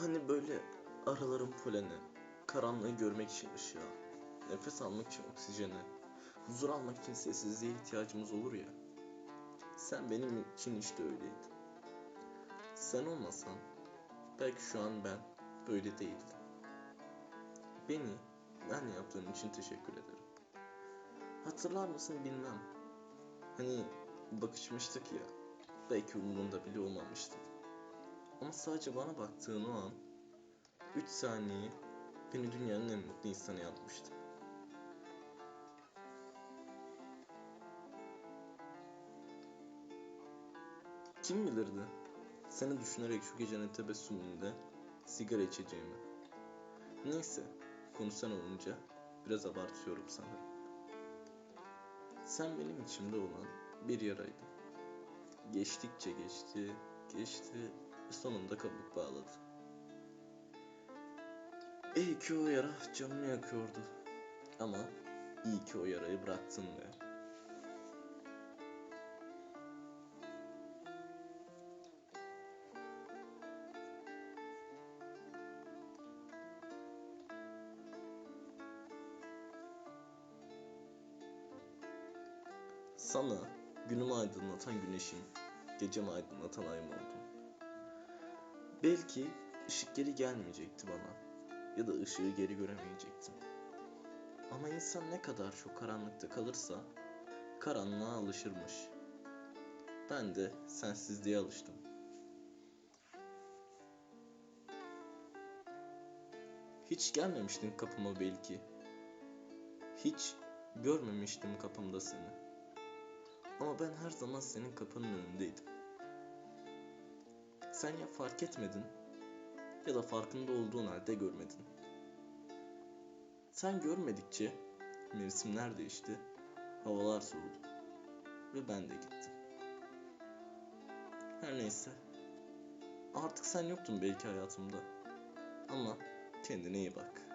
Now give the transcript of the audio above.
Hani böyle aralarım polene, karanlığı görmek için ışığa, nefes almak için oksijene, huzur almak için sessizliğe ihtiyacımız olur ya. Sen benim için işte öyleydin. Sen olmasan belki şu an ben böyle değildim. Beni ben yaptığın için teşekkür ederim. Hatırlar mısın bilmem. Hani bakışmıştık ya. Belki umurunda bile olmamıştı. Ama sadece bana baktığın o an 3 saniye beni dünyanın en mutlu insanı yapmıştı. Kim bilirdi? Seni düşünerek şu gecenin tebessümünde sigara içeceğimi. Neyse, konu sen olunca biraz abartıyorum sanırım. Sen benim içimde olan bir yaraydın. Geçtikçe geçti, geçti sonunda kabuk bağladı. İyi ki o yara canımı yakıyordu. Ama iyi ki o yarayı bıraktın be. Sana günümü aydınlatan güneşim, gecemi aydınlatan ayım oldun. Belki ışık geri gelmeyecekti bana ya da ışığı geri göremeyecektim. Ama insan ne kadar çok karanlıkta kalırsa karanlığa alışırmış. Ben de sensizliğe alıştım. Hiç gelmemiştin kapıma belki. Hiç görmemiştim kapımda seni. Ama ben her zaman senin kapının önündeydim. Sen ya fark etmedin ya da farkında olduğun halde görmedin. Sen görmedikçe mevsimler değişti, havalar soğudu ve ben de gittim. Her neyse. Artık sen yoktun belki hayatımda. Ama kendine iyi bak.